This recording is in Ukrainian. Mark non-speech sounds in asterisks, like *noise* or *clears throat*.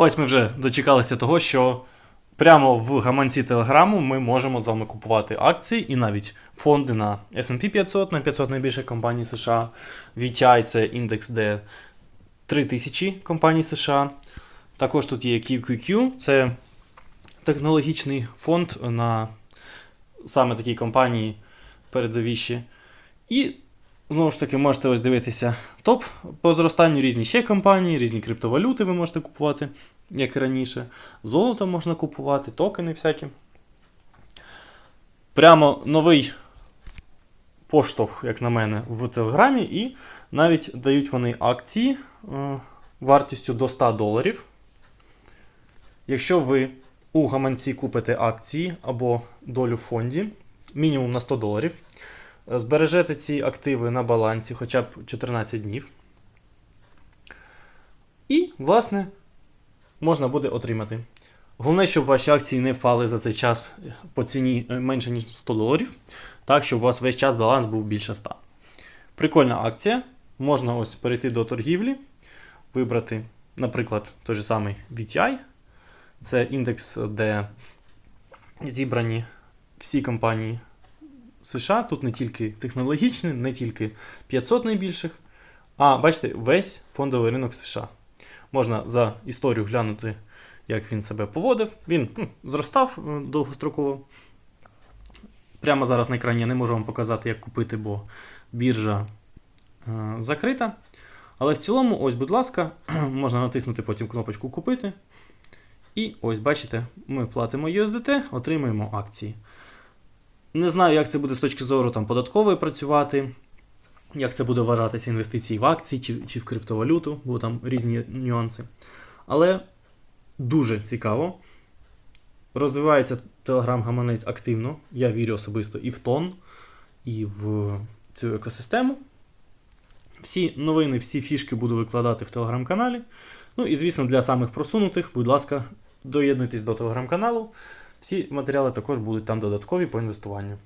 Ось ми вже дочекалися того, що прямо в гаманці Телеграму ми можемо з вами купувати акції і навіть фонди на SP 500, на 500 найбільших компаній США. VTI це індекс, де 3000 компаній США. Також тут є QQQ, це технологічний фонд на саме такі компанії передовіші. І знову ж таки можете ось дивитися топ по зростанню різні ще компанії, різні криптовалюти ви можете купувати, як і раніше. Золото можна купувати, токени всякі. Прямо новий поштовх, як на мене, в Телеграмі, і навіть дають вони акції е, вартістю до 100 доларів. Якщо ви у гаманці купите акції або долю в фонді, мінімум на 100 доларів, збережете ці активи на балансі хоча б 14 днів. І, власне, можна буде отримати. Головне, щоб ваші акції не впали за цей час по ціні е, менше, ніж 100 доларів, так, щоб у вас весь час баланс був більше 100. Прикольна акція. Можна ось перейти до торгівлі, вибрати, наприклад, той же самий VTI. Це індекс, де зібрані всі компанії США. Тут не тільки технологічні, не тільки 500 найбільших, а бачите, весь фондовий ринок США. Можна за історію глянути, як він себе поводив. Він ну, зростав е, довгостроково. Прямо зараз на екрані я не можу вам показати, як купити, бо біржа е, закрита. Але в цілому, ось, будь ласка, *clears throat* можна натиснути потім кнопочку Купити. І ось, бачите, ми платимо USDT, отримуємо акції. Не знаю, як це буде з точки зору там, податкової працювати, як це буде вважатися інвестиції в акції чи, чи в криптовалюту, бо там різні нюанси. Але дуже цікаво. Розвивається телеграм-гаманець активно. Я вірю особисто і в тон, і в цю екосистему. Всі новини, всі фішки буду викладати в телеграм-каналі. Ну і, звісно, для самих просунутих, будь ласка, доєднуйтесь до телеграм-каналу. Всі матеріали також будуть там додаткові по інвестуванню.